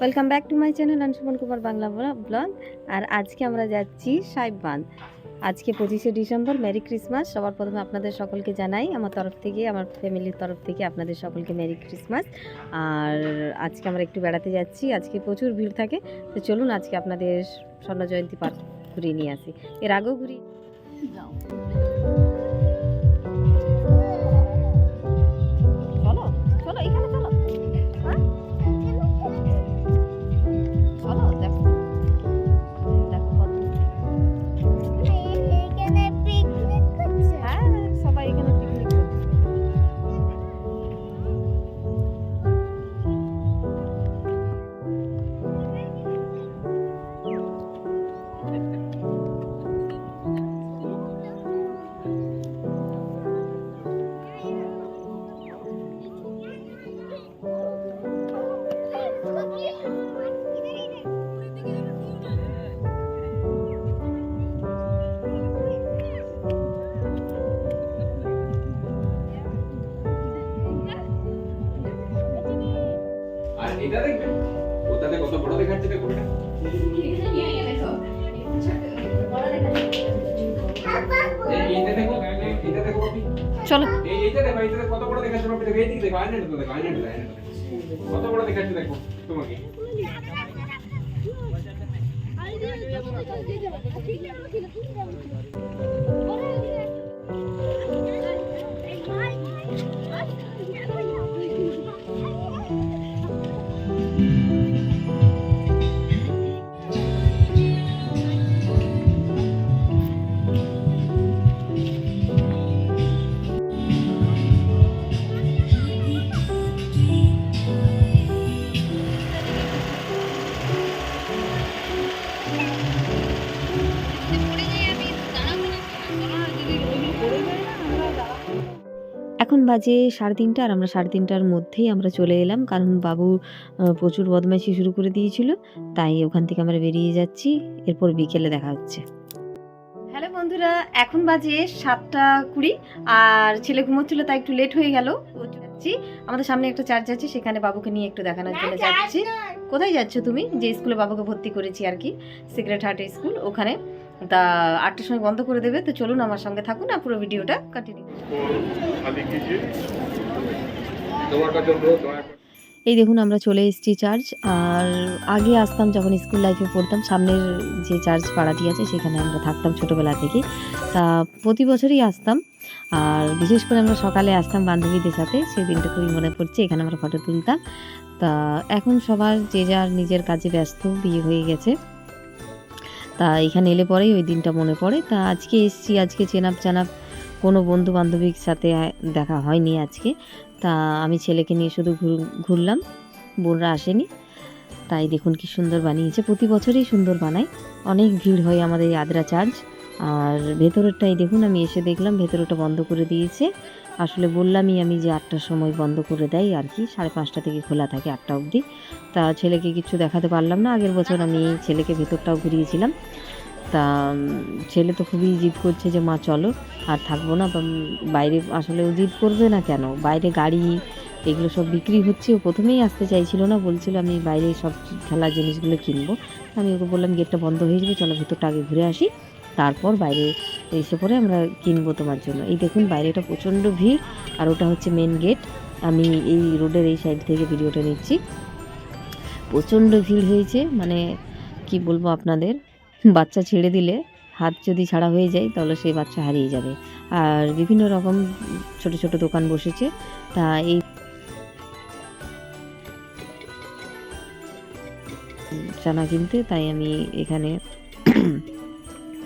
Welcome back to my channel Suman Kumar Bangla blog আর আজকে আমরা যাচ্ছি সাহেববাঁধ আজকে পঁচিশে ডিসেম্বর মেরি ক্রিসমাস সবার প্রথমে আপনাদের সকলকে জানাই, আমার তরফ থেকে, আমার ফ্যামিলির তরফ থেকে আপনাদের সকলকে মেরি ক্রিসমাস আর আজকে আমরা একটু বেড়াতে যাচ্ছি, আজকে প্রচুর ভিড় থাকে। তো চলুন আজকে আপনাদের স্বর্ণ জয়ন্তী পার্ক ঘুরিয়ে নিয়ে আসি। এর আগেও ঘুরি চলো এটা দেখবেন ওটাতে কত বড় দেখাচ্ছে দেখুন এই এই- চলো এই এইটা দেখো এইটা কত বড় দেখাচ্ছে আপনি দেখো এইদিকে দেখো কত বড় দেখাচ্ছে দেখো তোমাকে এখন বাজে সাড়ে তিনটা আর আমরা সাড়ে তিনটার মধ্যেই আমরা চলে এলাম। কারণ বাবু প্রচুর বদমাইশি শুরু করে দিয়েছিল। তাই ওখান থেকে আমরা বেরিয়ে যাচ্ছি। এরপর বিকেলে দেখা হচ্ছে। হ্যালো বন্ধুরা এখন বাজে সাতটা কুড়ি। আর ছেলে ঘুমোচ্ছিল তাই একটু লেট হয়ে গেল। যাচ্ছি। আমাদের সামনে একটা চার্চ আছে সেখানে বাবুকে নিয়ে একটু দেখানোর জন্য যাচ্ছি কোথায় যাচ্ছ তুমি? যে স্কুলে বাবুকে ভর্তি করেছি আর কি সিক্রেট হার্ট স্কুল ওখানে। তা আটটার সময় বন্ধ করে দেবে, তো চলুন আমার সঙ্গে থাকুন আর পুরো ভিডিওটা কন্টিনিউ এই দেখুন, আমরা চলে এসেছি চার্চ আর আগে আসতাম যখন স্কুল লাইফে পড়তাম, সামনের যে চার্চ পাড়াটি আছে, সেখানে আমরা থাকতাম ছোটোবেলা থেকে। তা প্রতি বছরই আসতাম, আর বিশেষ করে আমরা সকালে আসতাম বান্ধবীদের সাথে সেই দিনটা খুবই মনে পড়ছে, এখানে আমরা ফটো তুলতাম। তা এখন সবার যে যার নিজের কাজে ব্যস্ত, বিয়ে হয়ে গেছে। তা এখানে এলে পরেই ওই দিনটা মনে পড়ে। তা আজকে এসছি, আজকে চেনাপ চানাপ কোনো বন্ধু বান্ধবীর সাথে দেখা হয়নি আজকে। তা আমি ছেলেকে নিয়ে শুধু ঘুর- ঘুরলাম, বোনরা আসেনি। তাই দেখুন কি সুন্দর বানিয়েছে। প্রতি বছরই সুন্দর বানায়। অনেক ভিড় হয় আমাদের আদ্রা চার্চ। আর ভেতরেরটাই দেখুন, আমি এসে দেখলাম ভেতরটা বন্ধ করে দিয়েছে। আসলে বললামই আমি যে আটটার সময় বন্ধ করে দেয় আর কি, সাড়ে পাঁচটা থেকে খোলা থাকে আটটা অবধি। তা ছেলেকে কিছু দেখাতে পারলাম না, আগের বছর আমি ছেলেকে ভেতরটাও ঘুরিয়েছিলাম। তা ছেলে তো খুবই জিদ করছে যে, মা, চলো, আর থাকব না। বাইরে আসলে ও জিদ করবে না কেন? বাইরে গাড়ি, এগুলো সব বিক্রি হচ্ছে। ও প্রথমেই আসতে চাইছিল না, বলছিল, আমি বাইরে সব খেলা জিনিসগুলো কিনবো। আমি ওকে বললাম, গেটটা বন্ধ হয়ে যাবে, চলো ভেতরটা আগে ঘুরে আসি। তারপর বাইরে এসে পরে আমরা কিনবো তোমার জন্য। এই দেখুন বাইরেটা প্রচণ্ড ভিড়, আর ওটা হচ্ছে মেন গেট আমি এই রোডের এই সাইড থেকে ভিডিওটা নিচ্ছি। প্রচণ্ড ভিড় হয়েছে মানে কি বলব আপনাদের? বাচ্চা ছেড়ে দিলে হাত যদি ছাড়া হয়ে যায়, তাহলে সেই বাচ্চা হারিয়ে যাবে। আর বিভিন্ন রকম ছোট ছোট দোকান বসেছে, তা এই চানা কিনতে, তাই আমি এখানে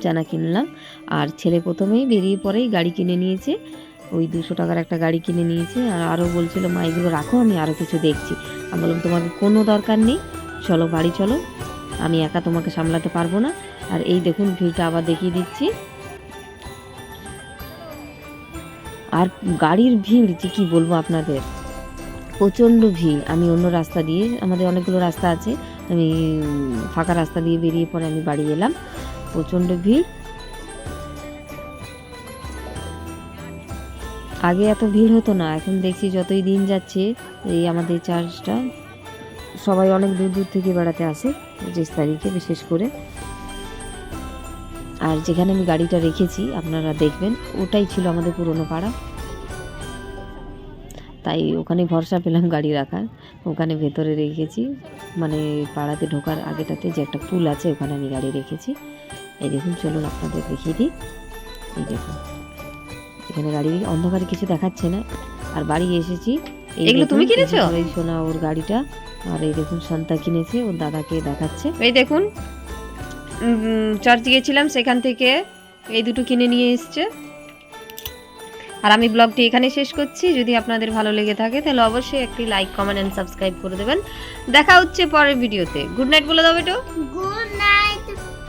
চানা কিনলাম। আর ছেলে প্রথমেই বেরিয়ে পরেই গাড়ি কিনে নিয়েছে। ওই দুশো টাকার একটা গাড়ি কিনে নিয়েছে। আর আরও বলছিল, মা, এগুলো রাখো, আমি আরও কিছু দেখছি। আমি বললাম তোমাকে কোনো দরকার নেই। চলো, বাড়ি চলো। আমি একা তোমাকে সামলাতে পারব না। আর এই দেখুন, ভিড়টা আবার দেখিয়ে দিচ্ছি। আর গাড়ির ভিড় যে কী বলব আপনাদের? প্রচণ্ড ভিড়। আমি অন্য রাস্তা দিয়ে, আমাদের অনেকগুলো রাস্তা আছে। আমি ফাঁকা রাস্তা দিয়ে বেরিয়ে পরে আমি বাড়ি এলাম। প্রচণ্ড ভিড়। আগে এত ভিড় হতো না, এখন দেখছি যতই দিন যাচ্ছে, এই আমাদের চার্চটা সবাই অনেক দূর দূর থেকে বেড়াতে আসে, পঁচিশ তারিখে বিশেষ করে। আর যেখানে আমি গাড়িটা রেখেছি, আপনারা দেখবেন, ওটাই ছিল আমাদের পুরনো পাড়া তাই ওখানে ভরসা পেলাম গাড়ি রাখার। ওখানে ভেতরে রেখেছি। মানে পাড়াতে ঢোকার আগেটাতে যে একটা পুল আছে ওখানে আমি গাড়ি রেখেছি। এই দেখুন চলুন আপনাদের দেখিয়ে দিই। এই দেখুন এখানে গাড়ি অন্ধকারে কিছু দেখাচ্ছে না। আর বাড়ি এসেছি এই এগুলো তুমি কিনেছো? এই সোনা ওর গাড়িটা আর এই দেখুন শান্তা কিনেছে ওর দাদাকে দেখাচ্ছে। এই দেখুন চার্চ গিয়েছিলাম সেখান থেকে এই দুটো কিনে নিয়ে এসছে। আর আমি ব্লগটি এখানে শেষ করছি। যদি আপনাদের ভালো লেগে থাকে, তাহলে অবশ্যই একটি লাইক কমেন্ট অ্যান্ড সাবস্ক্রাইব করে দেবেন। দেখা হচ্ছে পরের ভিডিওতে। গুড নাইট বলে দাও একটু গুড নাইট